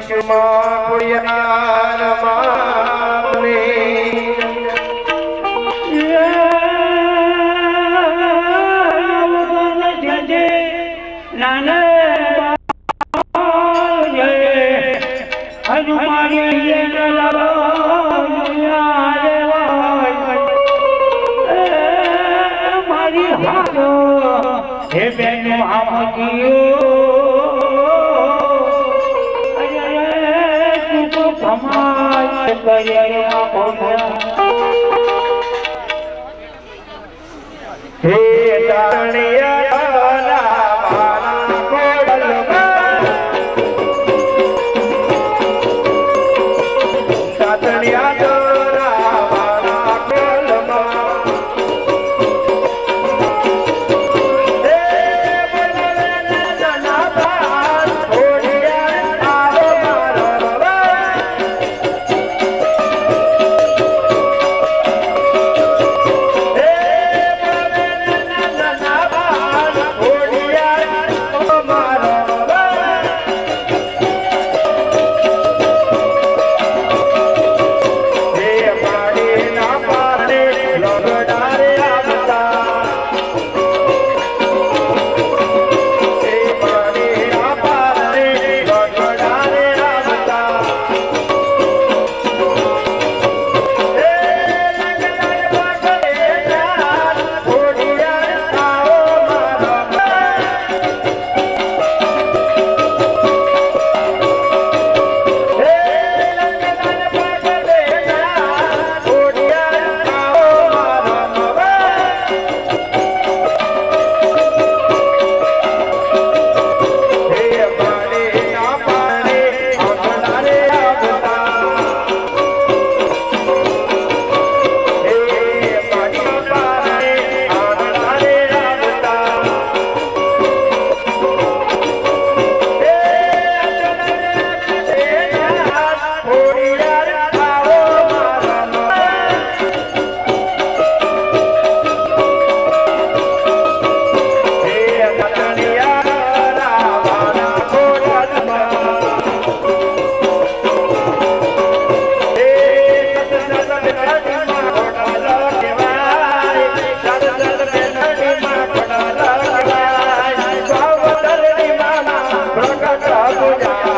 કુસુમા ખોડિયાર હે તાણિયા ಸಾಧುನಾ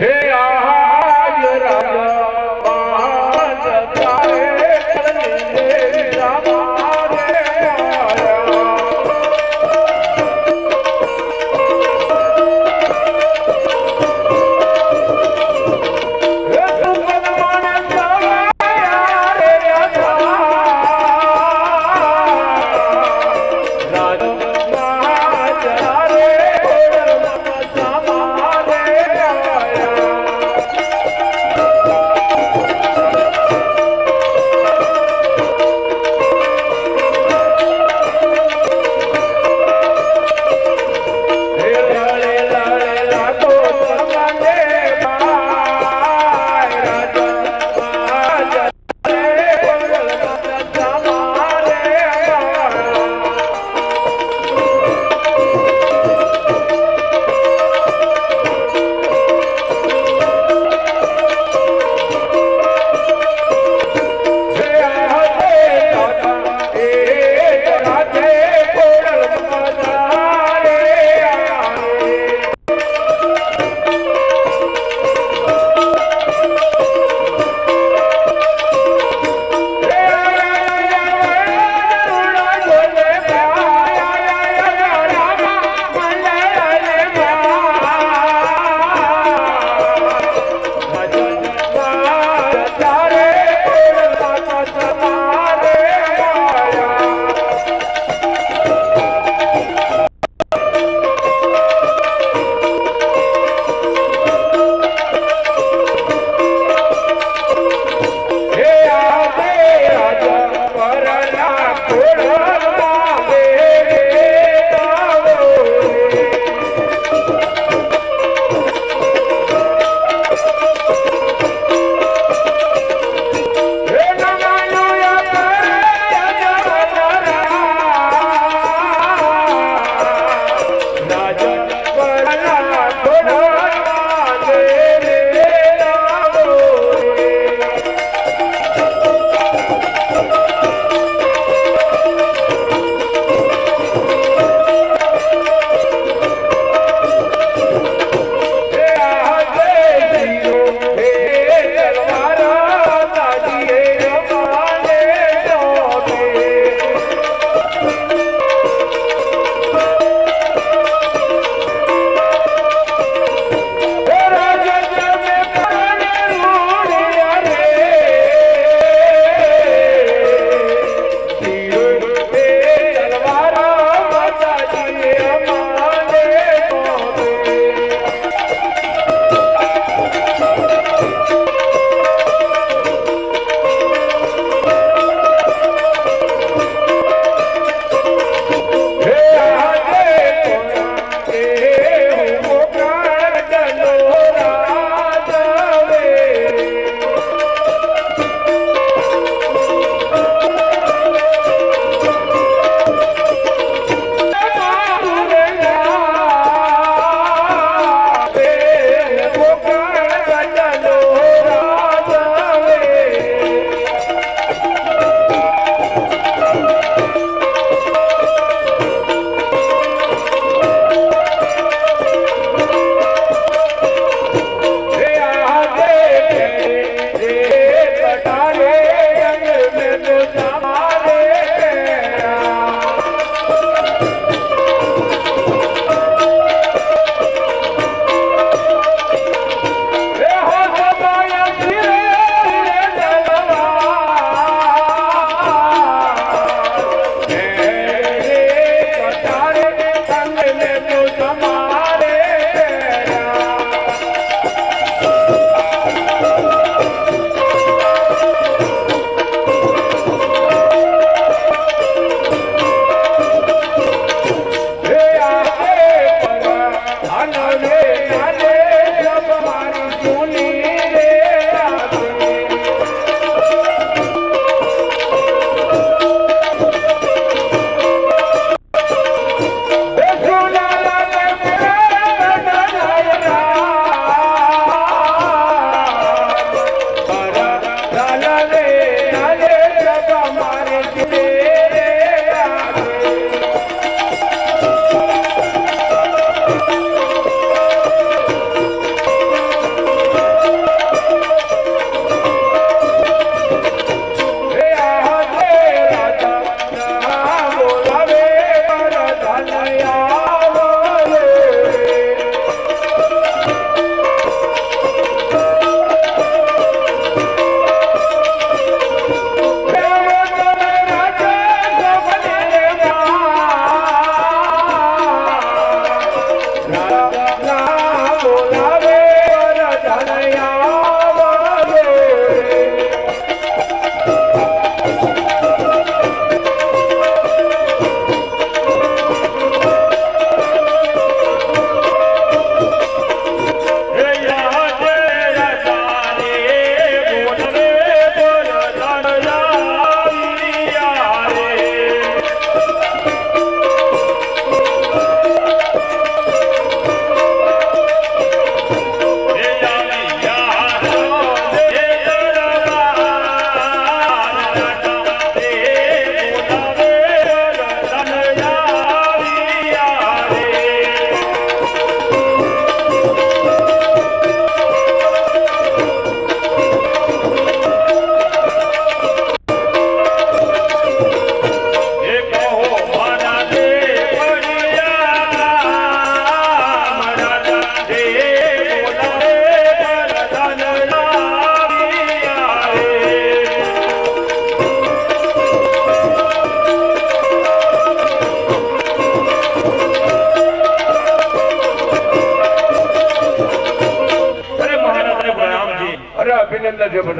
હે આજ વરના ખોળવા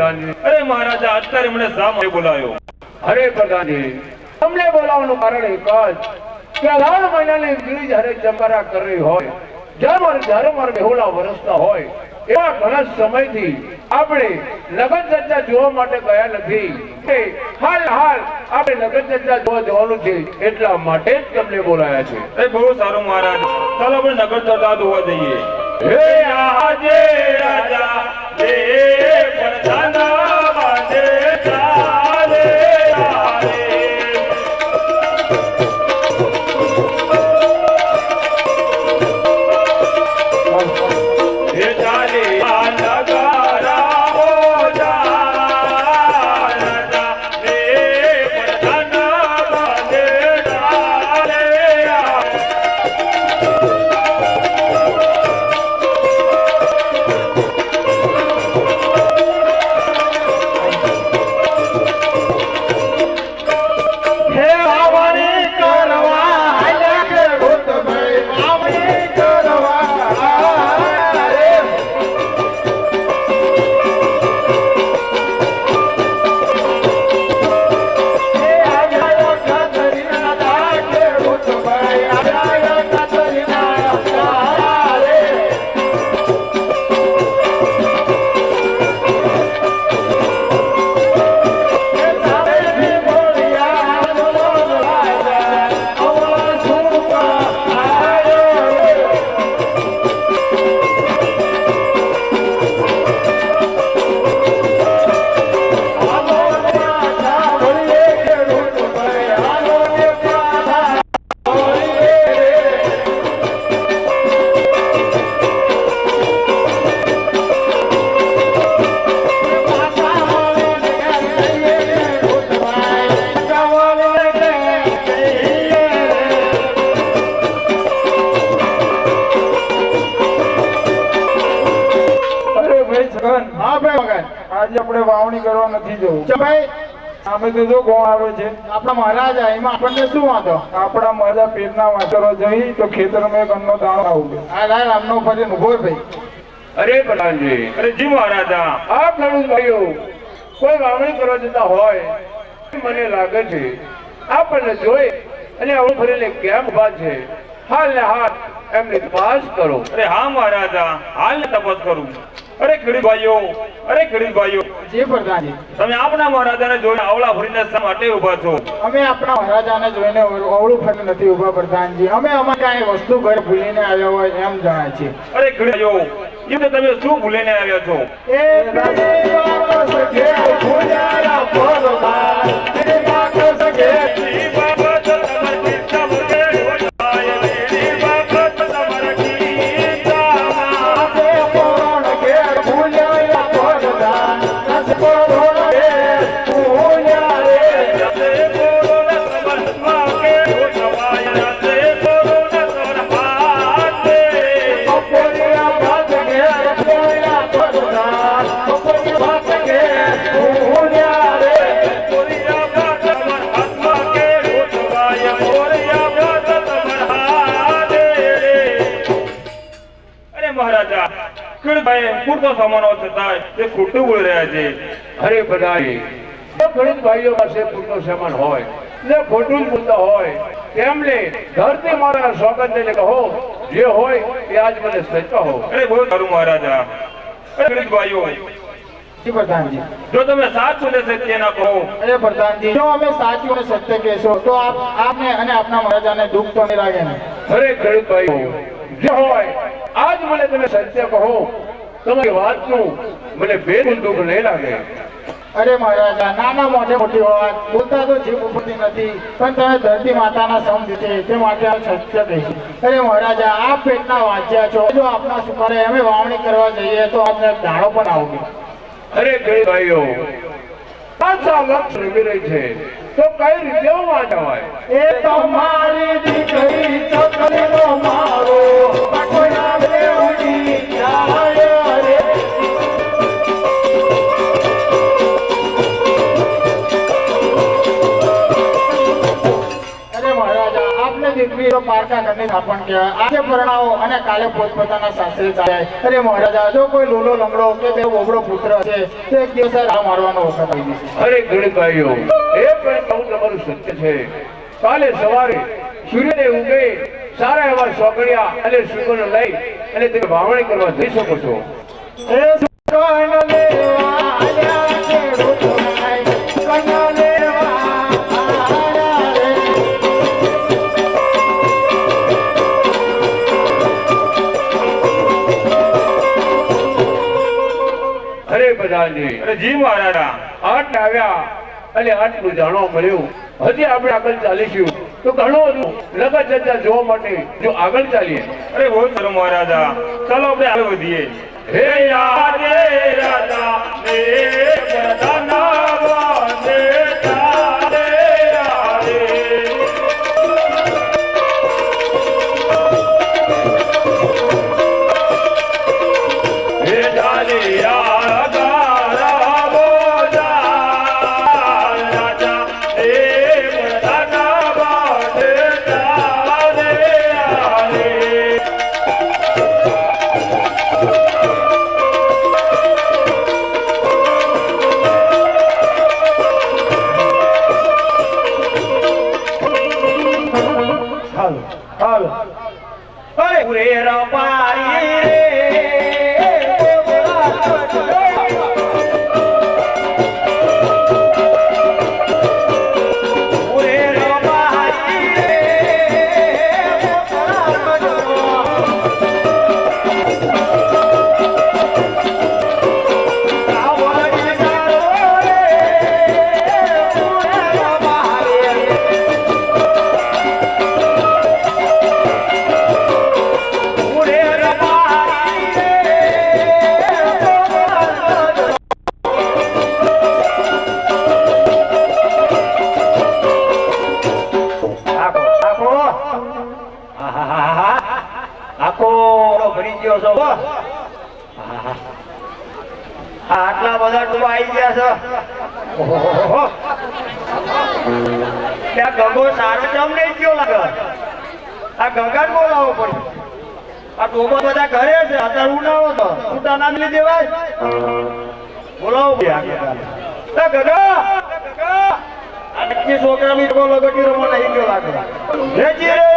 પ્રધાનજી. અરે મહારાજા અત્યારે મને શા માટે બોલાયો. અરે પ્રધાનજી તમને બોલાવવાનું કારણ એક જ કે લાલ મહિનાની ગીરી હરે ચંબારા કરી હોય જ્યારે ધર્મ બેહુલા વરસતા હોય એવા ઘણા સમયથી આપણે નગર ચર્ચા જોવા માટે ગયા નથી. હાલ હાલ આપણે નગર ચર્ચા જોવા જવાનું છે એટલા માટે જ તમને બોલાયા છે. એ બહુ સારું મહારાજ. ચાલો આપણે નગર ચર્ચા જોવા જઈએ. હે આજે રાજા હે પ્રધાના બાંધે જો કોણ આવે છે? આપણા મહારાજા એમાં આપણને શું વાંધો? આપણા મજા પેટના વાંચરો જઈ તો ખેતરમાં એક અન્નો દાણો આવું આ લાલ આમનો ફરી ઊભો ભાઈ. અરે પ્રધાનજી અરે જી મહારાજા આ ખેડૂત ભાઈઓ કોઈ વાવણી કરવા જતા હોય મને લાગે છે આપણને જોઈ અને આવડું ફરીને કેમ ઊભા છે? હાલ ને હાલ. એમની તપાસ કરો અરે હા મહારાજા હાલ ને તપાસ કરું અરે ખેડૂત ભાઈઓ અરે ખેડૂત ભાઈઓ જે પ્રધાનજી તમે આપણા મહારાજાને જોઈને આવળા ફરીને શા માટે ઊભા છો અમે આપણા મહારાજાને જોઈને અવળું ફરીને નથી ઊભા પ્રધાનજી અમે અમારે કાંઈ વસ્તુ ઘર ભૂલીને આવ્યા હોય એમ જણાય છે અરે ખેડૂત ભાઈઓ એ તમે શું ભૂલીને આવ્યા છો એ અરે ખેડૂતભાઈ પૂરતો સમાનો છતાંય તે ખોટું બોલી રહ્યા છે. અરે બધાએ ગણિત ભાઈઓ પાસે પૂરતો સમાન હોય ને ખોટું જ બોલતા હોય તેમને ધરતી મારા સ્વાગત ને કહો જે હોય એ આજ મને સચ હો. અરે બહુ સારું મહારાજા અરે ખેડૂત ભાઈઓ પ્રધાનજી. જો તમે સાચું ને સત્ય ના કહો. અરે પ્રધાનજી જો અમે સાચું અને સત્ય કહેશો તો આપ આપને અને આપના મહારાજાને દુઃખ તો નહીં લાગે ને? અરે ખેડૂત ભાઈઓ જે હોય આજ મને તમે સત્ય કહો. તમારી વાતનું મને બેનું દુઃખ નહીં લાગે. અરે મહારાજા નાના મોઢે મોટી વાત. બોલતા તો જીભ ઉપરથી નથી પણ તમે ધરતી માતાના સમ છે તે માટે આ સત્ય કહીશું અરે મહારાજા આપ પેટના વાંચ્યા છો. જો આપના સુકારે અમે વાવણી કરવા જઈએ તો આપને દાણો પણ આવશે અરે ભાઈઓ પાછા લક્ષ રમી રહી છે. તો કઈ રીતે વાંચવાય એ તમારી દીકરી ચકલીનો મારો પટોળા બેવડી જાય. તો પારકા ઘરની થાપણ કહેવાય. આજે પરણાવો અને કાલે પોતપોતાના સાસરે જાય. અરે મહારાજા જો કોઈ લોલો લંગડો કે બે બોબડો પુત્ર છે તો એક દિવસ આ મારવાનો વખત આવી જશે અરે ગણકાઈઓ એ પણ કહું તમારું સત્ય છે. કાલે સવારે સૂર્યદેવ ઉગે સારા એવા સોગડિયા અને સુગંધ લઈ અને તમે વાવણી કરવા જઈ શકો છો. એ સુકન લેવા જી મહારાજા આઠ આવ્યા અને આટલું જાણવા મળ્યું. હજી આપણે આગળ ચાલીશું. તો ઘણું બધું ચર્ચા જોવા માટે જો આગળ ચાલીએ. અરે બહુ સર મહારાજા, ચાલો આપણે આગળ વધીએ. હે ને બધાના આટલા બધા ડૂબા આવી ગયા છો. ત્યાં સારો જમ નહીં ગયો લાગે. આ ગગન બોલાવો પડે. આ ડોબા બધા ઘરે છે, અત્યારે ઉડાવો તો. ઉડા નામ લીધે દેવાય. બોલાવો ગગા! છોકરા બી લગટી રમવા નહીં ગયો લાગે. રેજી રે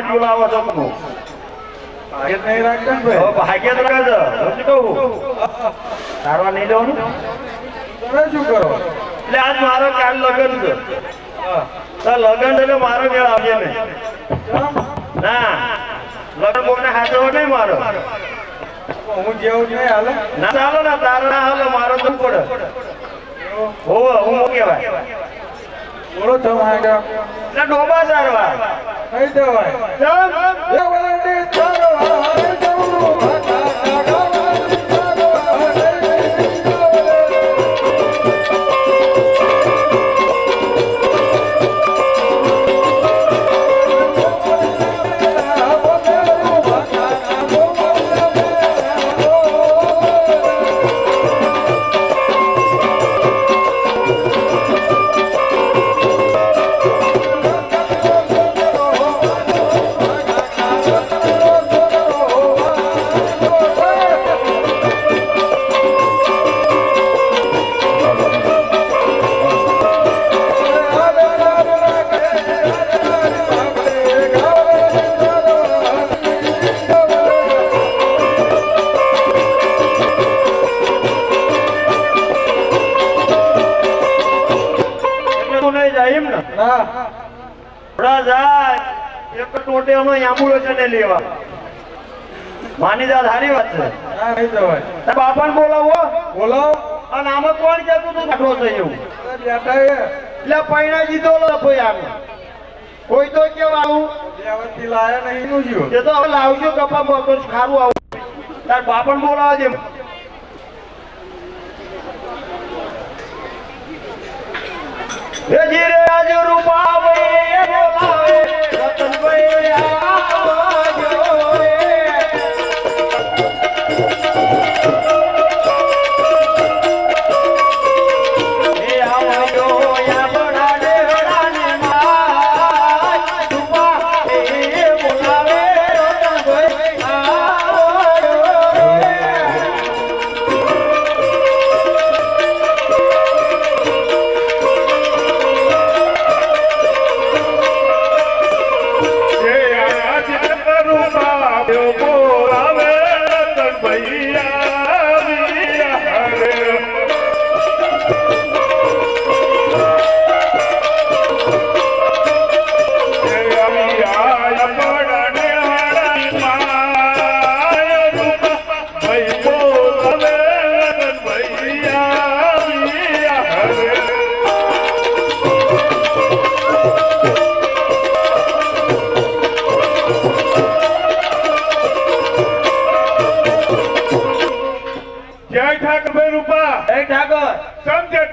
એક એક હામટીયું લાવો સપનું હવે ભાગ્ય તો રાખે શું કહું? તારવા નહીં દેવાનું શું કરો? એટલે આજ મારો કાલ લગ્ન છે. તો લગ્ન એટલે મારો મેળ આવશે ને ના. લગ્ન કોઈને હાથો નહીં મારો. હું જેવું નહીં હાલે. ના ચાલો ને તારો ના હાલો મારો તો પડે હોવે હું શું કહેવાય? બોલો માગા એટલે ડોબા સારવા કઈ અમે એમ્બ્યુલન્સ ને લેવા. માની જા સારી વાત છે. ના બાપાને બોલાવો. બોલો. અને આમાં કોણ કહેતું તું કાઢવો છે એવું? એ એટલે પૈણા જીતો લો ભાઈ આમ કોઈ તો કેવું આવું? લાયા નહીં નું જીવ એ તો હવે લાવજો કપા બપોર ખારું આવું. તાર બાપણ બોલાવા દે. એ જીરે આજ રૂપા ભાઈ રતનભાઈ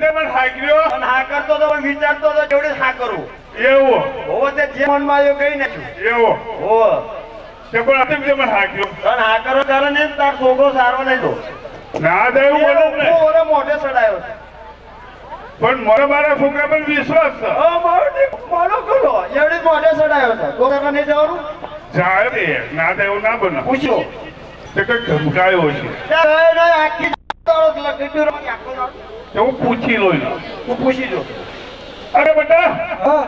તે મને હાકર્યો અને હા કરતો તો પણ વિચારતો તો જેવડે હા કરું એવો. હોવો તે જે મનમાં આવ્યો કઈ નાખ્યું. એવો. હોવો. તે પણ આતે તે મને અને હા કરો ત્યારે ને તાર છોકરો સારો નહીં તો. ના દે એવું બોલું ને ઓરે મોઢે સડાયો પણ મારા મારા છોકરા પર વિશ્વાસ છે. ઓ એવડી મોઢે સડાયો છે. કાકા જવાનું? જાય તે ના દે એવું ના બને. પૂછ્યો. તે કઈ ધમકાયો છે આખી હું પૂછી લઉં હું પૂછી જો અરે બેટા! હા.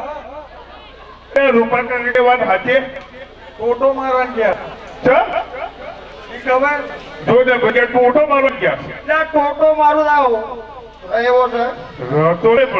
એ રૂપા કાકા વાત સાચી? ઓટો મારવા ગયા છે ખબર? જો ને બજેટ ઓટો મારો ગયા છે? ટોટો મારું આવો. એવો છે. રતો